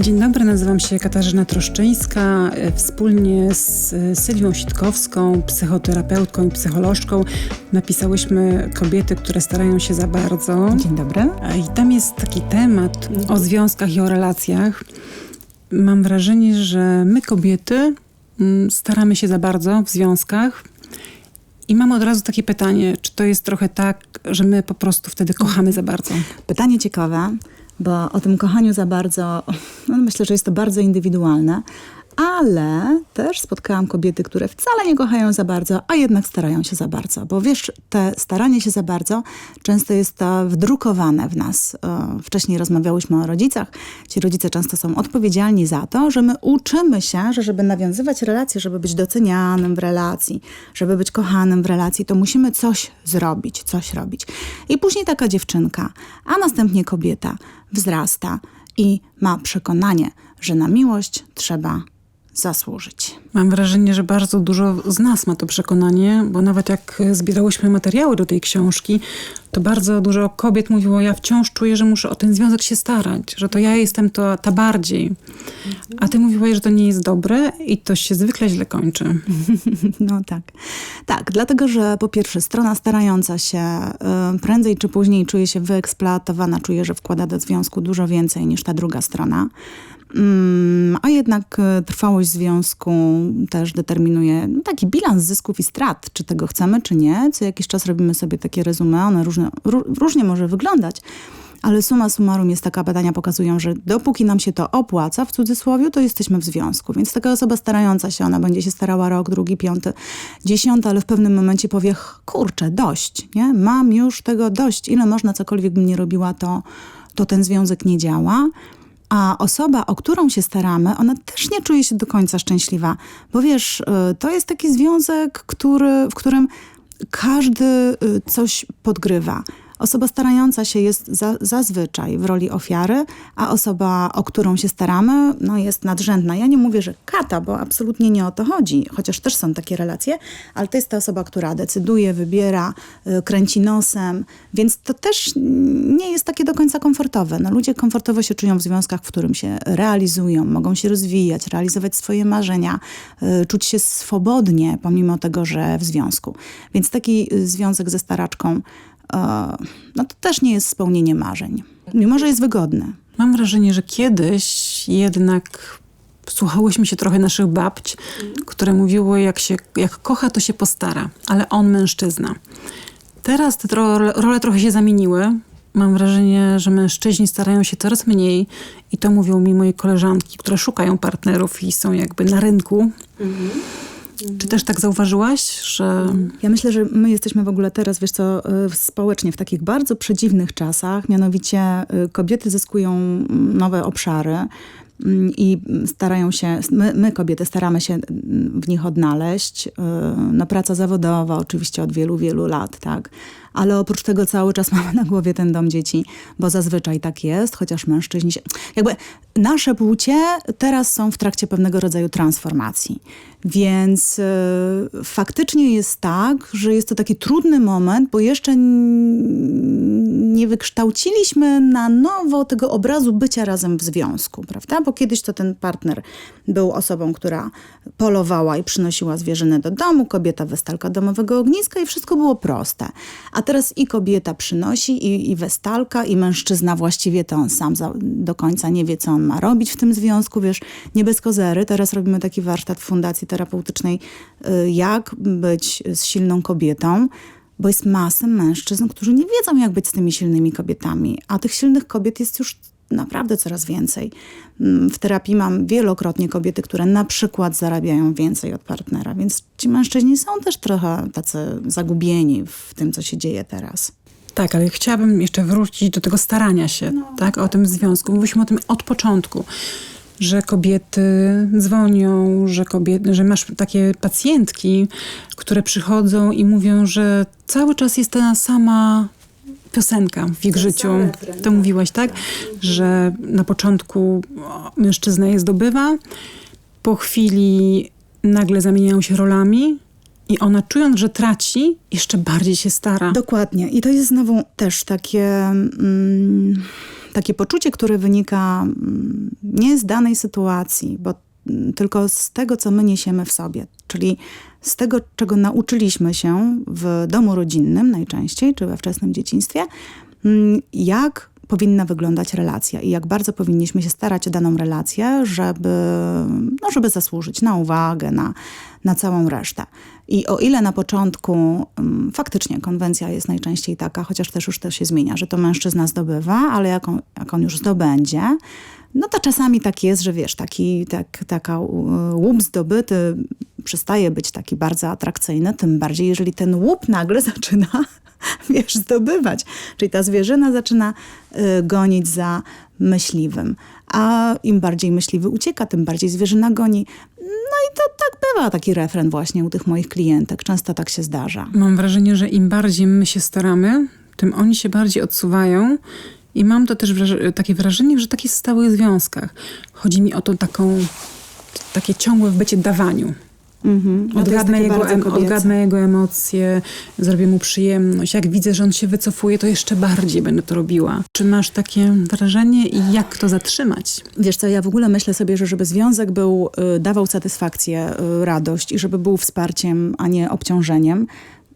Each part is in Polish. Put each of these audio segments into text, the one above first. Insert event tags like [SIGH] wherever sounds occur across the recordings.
Dzień dobry, nazywam się Katarzyna Troszczyńska. Wspólnie z Sylwią Sitkowską, psychoterapeutką i psycholożką, napisałyśmy Kobiety, które starają się za bardzo. Dzień dobry. I tam jest taki temat o związkach i o relacjach. Mam wrażenie, że my kobiety mm, staramy się za bardzo w związkach. I mam od razu takie pytanie, czy to jest trochę tak, że my po prostu wtedy kochamy za bardzo? Pytanie ciekawe bo o tym kochaniu za bardzo, no myślę, że jest to bardzo indywidualne, ale też spotkałam kobiety, które wcale nie kochają za bardzo, a jednak starają się za bardzo. Bo wiesz, te staranie się za bardzo często jest to wdrukowane w nas. E, wcześniej rozmawiałyśmy o rodzicach. Ci rodzice często są odpowiedzialni za to, że my uczymy się, że żeby nawiązywać relacje, żeby być docenianym w relacji, żeby być kochanym w relacji, to musimy coś zrobić, coś robić. I później taka dziewczynka, a następnie kobieta wzrasta i ma przekonanie, że na miłość trzeba zasłużyć. Mam wrażenie, że bardzo dużo z nas ma to przekonanie, bo nawet jak zbierałyśmy materiały do tej książki, to bardzo dużo kobiet mówiło, ja wciąż czuję, że muszę o ten związek się starać, że to ja jestem to, ta bardziej. A ty mówiłaś, że to nie jest dobre i to się zwykle źle kończy. [LAUGHS] No tak. Tak, dlatego, że po pierwsze strona starająca się y, prędzej czy później czuje się wyeksploatowana, czuje, że wkłada do związku dużo więcej niż ta druga strona. Mm, a jednak e, trwałość związku też determinuje taki bilans zysków i strat, czy tego chcemy, czy nie. Co jakiś czas robimy sobie takie resume, one różne, różnie może wyglądać. Ale suma summarum jest taka, badania pokazują, że dopóki nam się to opłaca, w cudzysłowie, to jesteśmy w związku. Więc taka osoba starająca się, ona będzie się starała rok, drugi, piąty, dziesiąty, ale w pewnym momencie powie, kurczę, dość, nie? Mam już tego dość. Ile można, cokolwiek bym nie robiła, to, to ten związek nie działa. A osoba, o którą się staramy, ona też nie czuje się do końca szczęśliwa. Bo wiesz, y, to jest taki związek, który, w którym każdy y, coś podgrywa. Osoba starająca się jest za, zazwyczaj w roli ofiary, a osoba, o którą się staramy, no jest nadrzędna. Ja nie mówię, że kata, bo absolutnie nie o to chodzi, chociaż też są takie relacje, ale to jest ta osoba, która decyduje, wybiera, y, kręci nosem, więc to też nie jest takie do końca komfortowe. No, ludzie komfortowo się czują w związkach, w którym się realizują, mogą się rozwijać, realizować swoje marzenia, y, czuć się swobodnie, pomimo tego, że w związku. Więc taki y, związek ze staraczką no to też nie jest spełnienie marzeń, mimo że jest wygodne. Mam wrażenie, że kiedyś jednak słuchałyśmy się trochę naszych babć, które mówiły, jak, się, jak kocha, to się postara, ale on mężczyzna. Teraz te role, role trochę się zamieniły. Mam wrażenie, że mężczyźni starają się coraz mniej i to mówią mi moje koleżanki, które szukają partnerów i są jakby na rynku. Mhm. Czy też tak zauważyłaś, że... Ja myślę, że my jesteśmy w ogóle teraz, wiesz co, y, społecznie w takich bardzo przedziwnych czasach. Mianowicie y, kobiety zyskują nowe obszary mm, i starają się, my, my, kobiety staramy się w nich odnaleźć. Y, no praca zawodowa oczywiście od wielu, wielu lat, tak ale oprócz tego cały czas [LAUGHS] mamy na głowie ten dom dzieci, bo zazwyczaj tak jest, chociaż mężczyźni się... Jakby nasze płcie teraz są w trakcie pewnego rodzaju transformacji. Więc y, faktycznie jest tak, że jest to taki trudny moment, bo jeszcze nie wykształciliśmy na nowo tego obrazu bycia razem w związku, prawda? Bo kiedyś to ten partner był osobą, która polowała i przynosiła zwierzynę do domu, kobieta westalka domowego ogniska i wszystko było proste. A teraz i kobieta przynosi, i, i westalka, i mężczyzna właściwie to on sam za, do końca nie wie, co on ma robić w tym związku, wiesz, nie bez kozery. Teraz robimy taki warsztat Fundacji Terapeutycznej, y, jak być z silną kobietą, bo jest masę mężczyzn, którzy nie wiedzą, jak być z tymi silnymi kobietami, a tych silnych kobiet jest już naprawdę coraz więcej. Mm, w terapii mam wielokrotnie kobiety, które na przykład zarabiają więcej od partnera, więc ci mężczyźni są też trochę tacy zagubieni w tym, co się dzieje teraz. Tak, ale chciałabym jeszcze wrócić do tego starania się, no. tak, o tym związku. Mówiliśmy o tym od początku, że kobiety dzwonią, że, kobiety, że masz takie pacjentki, które przychodzą i mówią, że cały czas jest ta sama piosenka w ich życiu. To mówiłaś, tak? Że na początku mężczyzna je zdobywa, po chwili nagle zamieniają się rolami i ona czując, że traci, jeszcze bardziej się stara. Dokładnie. I to jest znowu też takie... Mm takie poczucie, które wynika mm, nie z danej sytuacji, bo tylko z tego, co my niesiemy w sobie, czyli z tego, czego nauczyliśmy się w domu rodzinnym najczęściej, czy we wczesnym dzieciństwie, mm, jak powinna wyglądać relacja i jak bardzo powinniśmy się starać o daną relację, żeby, no, żeby zasłużyć na uwagę, na, na całą resztę. I o ile na początku um, faktycznie konwencja jest najczęściej taka, chociaż też już to się zmienia, że to mężczyzna zdobywa, ale jak on, jak on już zdobędzie, no to czasami tak jest, że wiesz, taki, tak, taka łup zdobyty przestaje być taki bardzo atrakcyjny, tym bardziej jeżeli ten łup nagle [LAUGHS] zaczyna [LAUGHS] wiesz, zdobywać. Czyli ta zwierzyna zaczyna y, gonić za myśliwym. A im bardziej myśliwy ucieka, tym bardziej zwierzyna goni. No i to tak bywa, taki refren właśnie u tych moich klientek. Często tak się zdarza. Mam wrażenie, że im bardziej my się staramy, tym oni się bardziej odsuwają. I mam to też wraż- takie wrażenie, że tak jest w stałych związkach. Chodzi mi o to taką, takie ciągłe w bycie dawaniu. Mhm. Odgadnę jego, odgadnę jego emocje, zrobię mu przyjemność. Jak widzę, że on się wycofuje, to jeszcze bardziej będę to robiła. Czy masz takie wrażenie i jak to zatrzymać? Wiesz co, ja w ogóle myślę sobie, że żeby związek był, y, dawał satysfakcję, y, radość i żeby był wsparciem, a nie obciążeniem,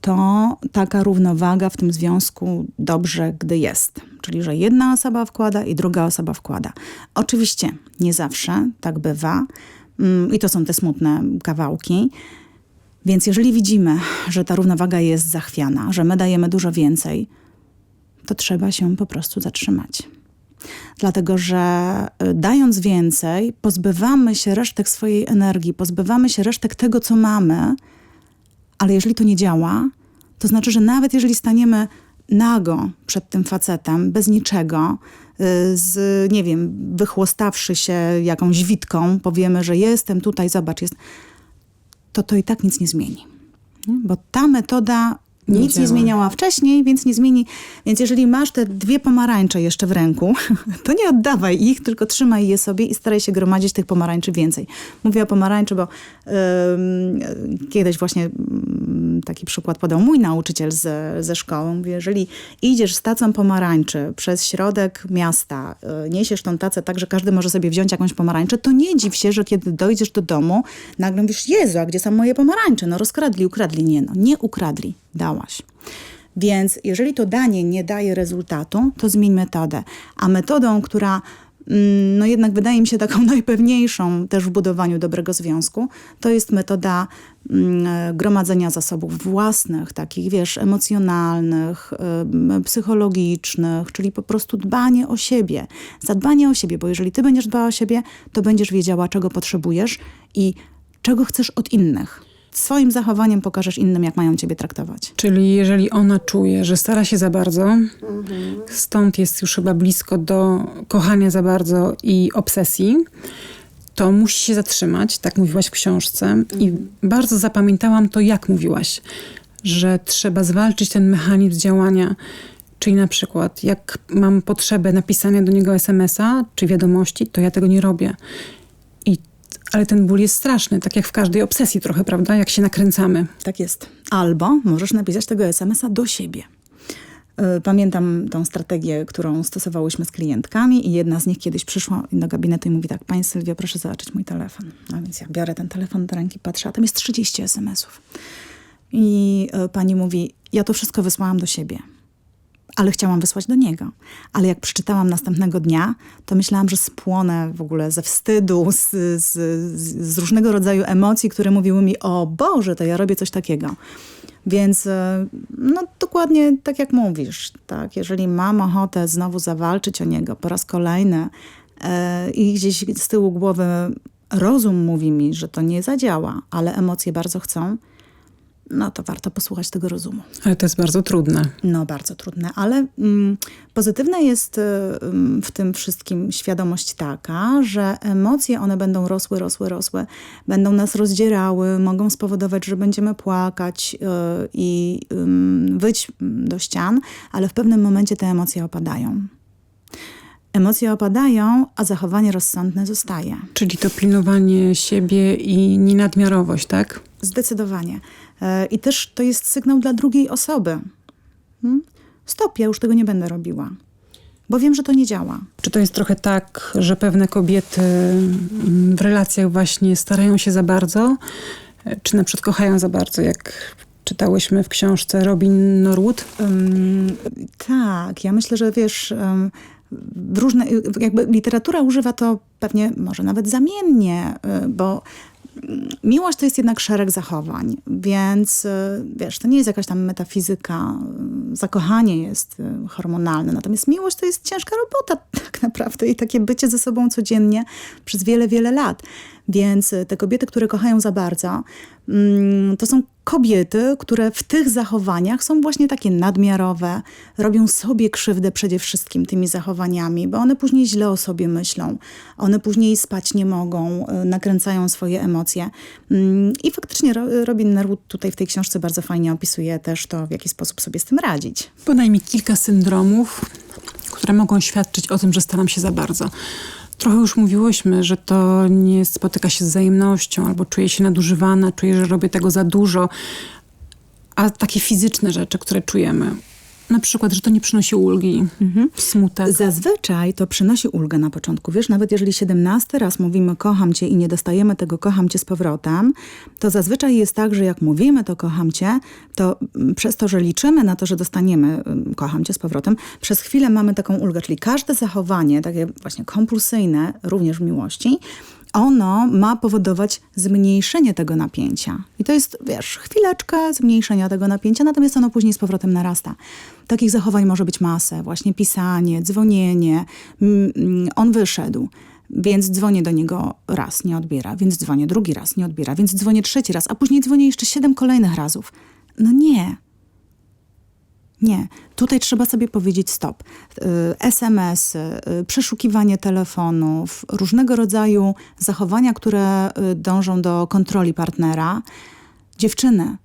to taka równowaga w tym związku dobrze, gdy jest. Czyli, że jedna osoba wkłada i druga osoba wkłada. Oczywiście nie zawsze tak bywa i to są te smutne kawałki. Więc jeżeli widzimy, że ta równowaga jest zachwiana, że my dajemy dużo więcej, to trzeba się po prostu zatrzymać. Dlatego, że y, dając więcej, pozbywamy się resztek swojej energii, pozbywamy się resztek tego, co mamy, ale jeżeli to nie działa, to znaczy, że nawet jeżeli staniemy nago przed tym facetem, bez niczego, z, nie wiem, wychłostawszy się jakąś witką, powiemy, że jestem tutaj, zobacz, jest, to to i tak nic nie zmieni. Nie? Bo ta metoda Nie nic nie działa. zmieniała wcześniej, więc nie zmieni. Więc jeżeli masz te dwie pomarańcze jeszcze w ręku, [LAUGHS] to nie oddawaj ich, tylko trzymaj je sobie i staraj się gromadzić tych pomarańczy więcej. Mówię o pomarańczy, bo ym, kiedyś właśnie taki przykład podał mój nauczyciel ze, ze szkoły. Mówi, jeżeli idziesz z tacą pomarańczy przez środek miasta, y, niesiesz tą tacę tak, że każdy może sobie wziąć jakąś pomarańczę, to nie dziw się, że kiedy dojdziesz do domu, nagle mówisz, Jezu, a gdzie są moje pomarańcze? No rozkradli, ukradli. Nie, no nie ukradli, dałaś. Więc jeżeli to danie nie daje rezultatu, to zmień metodę. A metodą, która no jednak wydaje mi się taką [LAUGHS] najpewniejszą też w budowaniu dobrego związku, to jest metoda mm, gromadzenia zasobów własnych, takich wiesz, emocjonalnych, psychologicznych, czyli po prostu dbanie o siebie. Zadbanie o siebie, bo jeżeli ty będziesz dbała o siebie, to będziesz wiedziała, czego potrzebujesz i czego chcesz od innych. Swoim zachowaniem pokażesz innym, jak mają ciebie traktować. Czyli jeżeli ona czuje, że stara się za bardzo, stąd jest już chyba blisko do kochania za bardzo i obsesji, to musi się zatrzymać, tak mówiłaś w książce. I bardzo zapamiętałam to, jak mówiłaś, że trzeba zwalczyć ten mechanizm działania. Czyli na przykład, jak mam potrzebę napisania do niego SMS-a czy wiadomości, to ja tego nie robię. Ale ten ból jest straszny, tak jak w każdej obsesji trochę, prawda? Jak się nakręcamy. Tak jest. Albo możesz napisać tego SMS-a do siebie. Y, Pamiętam tą strategię, którą stosowałyśmy z klientkami i jedna z nich kiedyś przyszła do gabinetu i mówi tak, Pani Sylwia, proszę zobaczyć mój telefon. A więc ja biorę ten telefon do ręki, patrzę, a tam jest 30 SMS-ów. I y, pani mówi, ja to wszystko wysłałam do siebie, ale chciałam wysłać do niego. Ale jak przeczytałam następnego dnia, to myślałam, że spłonę w ogóle ze wstydu, z, z, z, różnego rodzaju emocji, które mówiły mi, o Boże, to ja robię coś takiego. Więc e, no dokładnie tak jak mówisz, tak, jeżeli mam ochotę znowu zawalczyć o niego po raz kolejny e, i gdzieś z tyłu głowy rozum mówi mi, że to nie zadziała, ale emocje bardzo chcą, no to warto posłuchać tego rozumu. Ale to jest bardzo trudne. No, bardzo trudne, ale mm, pozytywna jest y, ym, w tym wszystkim świadomość taka, że emocje one będą rosły, rosły, rosły, będą nas rozdzierały, mogą spowodować, że będziemy płakać y, i ym, wyć do ścian, ale w pewnym momencie te emocje opadają. Emocje opadają, a zachowanie rozsądne zostaje. Czyli to pilnowanie siebie i nienadmiarowość, tak? Zdecydowanie. E, I też to jest sygnał dla drugiej osoby. Hmm? Stop, ja już tego nie będę robiła. bo wiem, że to nie działa. Czy to jest trochę tak, że pewne kobiety mm, w relacjach właśnie starają się za bardzo, e, czy na przykład kochają za bardzo, jak czytałyśmy w książce Robin Norwood? Ym, tak, ja myślę, że wiesz, w różne, jakby literatura używa to pewnie może nawet zamiennie, y, bo miłość to jest jednak szereg zachowań, więc y, wiesz, to nie jest jakaś tam metafizyka, y, zakochanie jest y, hormonalne, natomiast miłość to jest ciężka robota [LAUGHS] tak naprawdę i takie bycie ze sobą codziennie przez wiele, wiele lat. Więc y, te kobiety, które kochają za bardzo, mm, to są kobiety, które w tych zachowaniach są właśnie takie nadmiarowe, robią sobie krzywdę przede wszystkim tymi zachowaniami, bo one później źle o sobie myślą, one później spać nie mogą, y, nakręcają swoje emocje. Mm, I faktycznie Ro- Robin Norwood tutaj w tej książce bardzo fajnie opisuje też to, w jaki sposób sobie z tym radzić. Podaj mi kilka syndromów, które mogą świadczyć o tym, że staram się za bardzo. Trochę już mówiłyśmy, że to nie spotyka się z wzajemnością, albo czuję się nadużywana, czuję, że robię tego za dużo, a takie fizyczne rzeczy, które czujemy. Na przykład, że to nie przynosi ulgi, smutek. Zazwyczaj to przynosi ulgę na początku. Wiesz, nawet jeżeli 17 raz mówimy kocham cię i nie dostajemy tego kocham cię z powrotem, to zazwyczaj jest tak, że jak mówimy to kocham cię, to mm, przez to, że liczymy na to, że dostaniemy mm, kocham cię z powrotem, przez chwilę mamy taką ulgę. Czyli każde zachowanie, takie właśnie kompulsyjne, również w miłości, ono ma powodować zmniejszenie tego napięcia. I to jest, wiesz, chwileczkę zmniejszenia tego napięcia, natomiast ono później z powrotem narasta. Takich zachowań może być masę, właśnie pisanie, dzwonienie. Mm, mm, On wyszedł, więc dzwonię do niego raz, nie odbiera, więc dzwonię drugi raz, nie odbiera, więc dzwonię trzeci raz, a później dzwonię jeszcze siedem kolejnych razów. No nie, nie, tutaj trzeba sobie powiedzieć stop. Y, SMS-y, y, przeszukiwanie telefonów, różnego rodzaju zachowania, które y, dążą do kontroli partnera. Dziewczyny,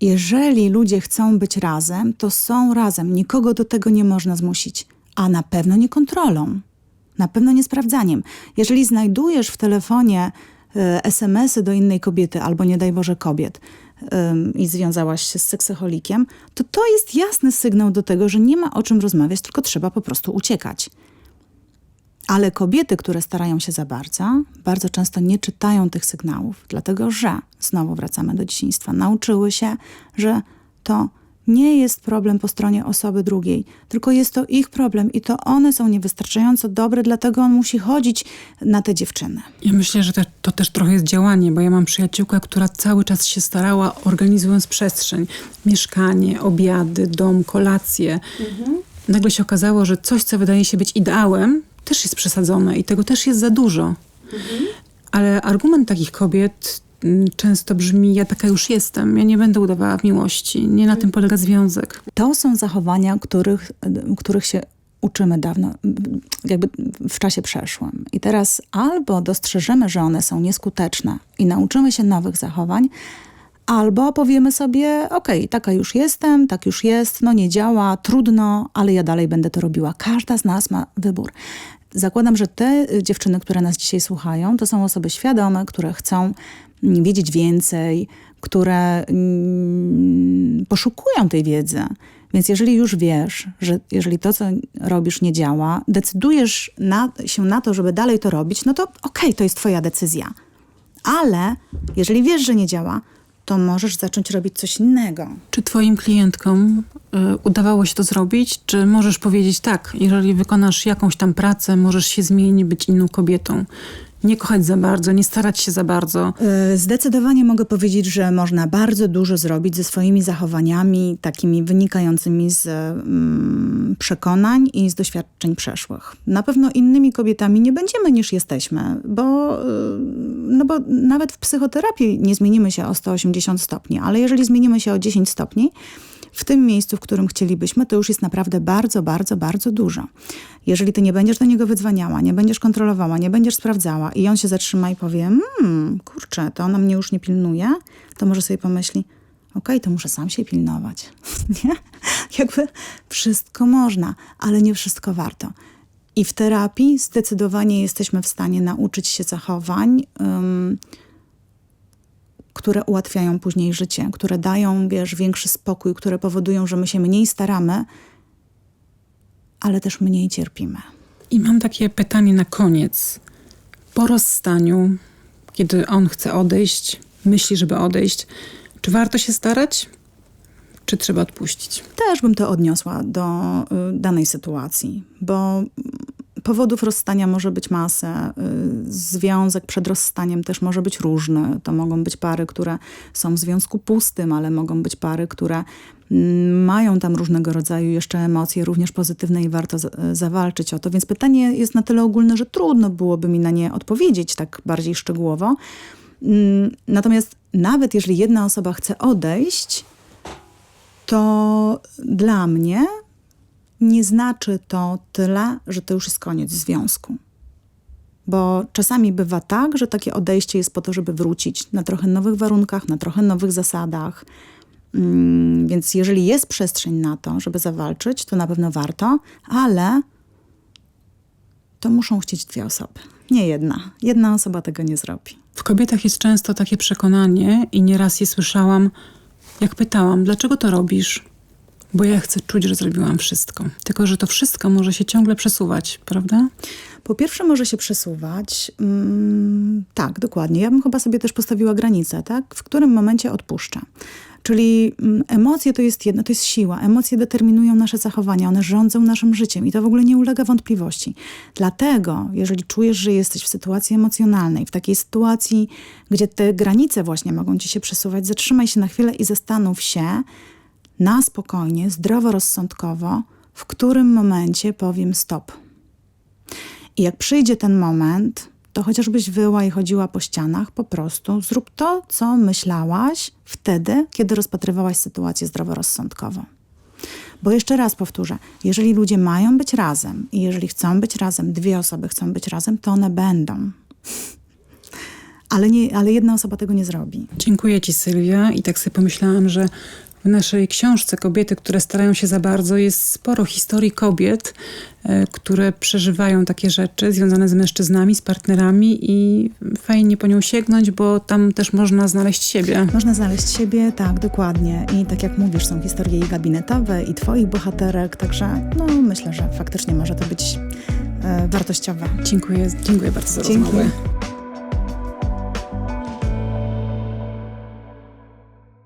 jeżeli ludzie chcą być razem, to są razem. Nikogo do tego nie można zmusić, a na pewno nie kontrolą, na pewno nie sprawdzaniem. Jeżeli znajdujesz w telefonie y, SMS-y do innej kobiety, albo nie daj Boże kobiet, i związałaś się z seksoholikiem, to to jest jasny sygnał do tego, że nie ma o czym rozmawiać, tylko trzeba po prostu uciekać. Ale kobiety, które starają się za bardzo, bardzo często nie czytają tych sygnałów, dlatego że, znowu wracamy do dzieciństwa, nauczyły się, że to nie jest problem po stronie osoby drugiej, tylko jest to ich problem i to one są niewystarczająco dobre, dlatego on musi chodzić na te dziewczyny. Ja myślę, że to, to też trochę jest działanie, bo ja mam przyjaciółkę, która cały czas się starała, organizując przestrzeń, mieszkanie, obiady, dom, kolacje. Nagle się okazało, że coś, co wydaje się być ideałem, też jest przesadzone i tego też jest za dużo. Ale argument takich kobiet często brzmi, ja taka już jestem, ja nie będę udawała miłości, nie na tym polega związek. To są zachowania, których, których się uczymy dawno, jakby w czasie przeszłym. I teraz albo dostrzeżemy, że one są nieskuteczne i nauczymy się nowych zachowań, albo powiemy sobie, okej, taka już jestem, tak już jest, no nie działa, trudno, ale ja dalej będę to robiła. Każda z nas ma wybór. Zakładam, że te y, dziewczyny, które nas dzisiaj słuchają, to są osoby świadome, które chcą wiedzieć więcej, które mm, poszukują tej wiedzy. Więc jeżeli już wiesz, że jeżeli to, co robisz, nie działa, decydujesz na, się na to, żeby dalej to robić, no to okej, to jest twoja decyzja. Ale jeżeli wiesz, że nie działa, to możesz zacząć robić coś innego. Czy twoim klientkom y, udawało się to zrobić? Czy możesz powiedzieć tak, jeżeli wykonasz jakąś tam pracę, możesz się zmienić, być inną kobietą? Nie kochać za bardzo, nie starać się za bardzo. Y, Zdecydowanie mogę powiedzieć, że można bardzo dużo zrobić ze swoimi zachowaniami, takimi wynikającymi z mm, przekonań i z doświadczeń przeszłych. Na pewno innymi kobietami nie będziemy niż jesteśmy, bo, y, no bo nawet w psychoterapii nie zmienimy się o 180 stopni, ale jeżeli zmienimy się o 10 stopni, w tym miejscu, w którym chcielibyśmy, to już jest naprawdę bardzo, bardzo, bardzo dużo. Jeżeli ty nie będziesz do niego wydzwaniała, nie będziesz kontrolowała, nie będziesz sprawdzała i on się zatrzyma i powie, hmm, kurczę, to ona mnie już nie pilnuje, to może sobie pomyśli, okej, to muszę sam się pilnować. [LAUGHS] nie? Jakby wszystko można, ale nie wszystko warto. I w terapii zdecydowanie jesteśmy w stanie nauczyć się zachowań, ym, które ułatwiają później życie, które dają, wiesz, większy spokój, które powodują, że my się mniej staramy, ale też mniej cierpimy. I mam takie pytanie na koniec. Po rozstaniu, kiedy on chce odejść, myśli, żeby odejść, czy warto się starać, czy trzeba odpuścić? Też bym to odniosła do y, danej sytuacji, bo powodów rozstania może być masę. Y, związek przed rozstaniem też może być różny. To mogą być pary, które są w związku pustym, ale mogą być pary, które mm, mają tam różnego rodzaju jeszcze emocje, również pozytywne i warto za- zawalczyć o to. Więc pytanie jest na tyle ogólne, że trudno byłoby mi na nie odpowiedzieć tak bardziej szczegółowo. Mm, Natomiast nawet jeżeli jedna osoba chce odejść, to dla mnie nie znaczy to tyle, że to już jest koniec związku. Bo czasami bywa tak, że takie odejście jest po to, żeby wrócić na trochę nowych warunkach, na trochę nowych zasadach. Mm, Więc jeżeli jest przestrzeń na to, żeby zawalczyć, to na pewno warto, ale to muszą chcieć dwie osoby, nie jedna. Jedna osoba tego nie zrobi. W kobietach jest często takie przekonanie i nieraz je słyszałam, jak pytałam, dlaczego to robisz? Bo ja chcę czuć, że zrobiłam wszystko. Tylko, że to wszystko może się ciągle przesuwać, prawda? Po pierwsze może się przesuwać. Mm, tak, dokładnie. Ja bym chyba sobie też postawiła granicę, tak? W którym momencie odpuszczę. Czyli mm, emocje to jest jedno, to jest siła. Emocje determinują nasze zachowania, one rządzą naszym życiem i to w ogóle nie ulega wątpliwości. Dlatego, jeżeli czujesz, że jesteś w sytuacji emocjonalnej, w takiej sytuacji, gdzie te granice właśnie mogą ci się przesuwać, zatrzymaj się na chwilę i zastanów się na spokojnie, zdroworozsądkowo, w którym momencie powiem stop. I jak przyjdzie ten moment, to chociażbyś wyła i chodziła po ścianach, po prostu zrób to, co myślałaś wtedy, kiedy rozpatrywałaś sytuację zdroworozsądkowo. Bo jeszcze raz powtórzę, jeżeli ludzie mają być razem i jeżeli chcą być razem, dwie osoby chcą być razem, to one będą. Ale, nie, ale jedna osoba tego nie zrobi. Dziękuję ci, Sylwia. I tak sobie pomyślałam, że w naszej książce Kobiety, które starają się za bardzo, jest sporo historii kobiet, e, które przeżywają takie rzeczy związane z mężczyznami, z partnerami i fajnie po nią sięgnąć, bo tam też można znaleźć siebie. Można znaleźć siebie, tak, dokładnie. I tak jak mówisz, są historie i gabinetowe, i twoich bohaterek, także no, myślę, że faktycznie może to być e, wartościowe. Dziękuję, dziękuję bardzo za Dzięki. rozmowę.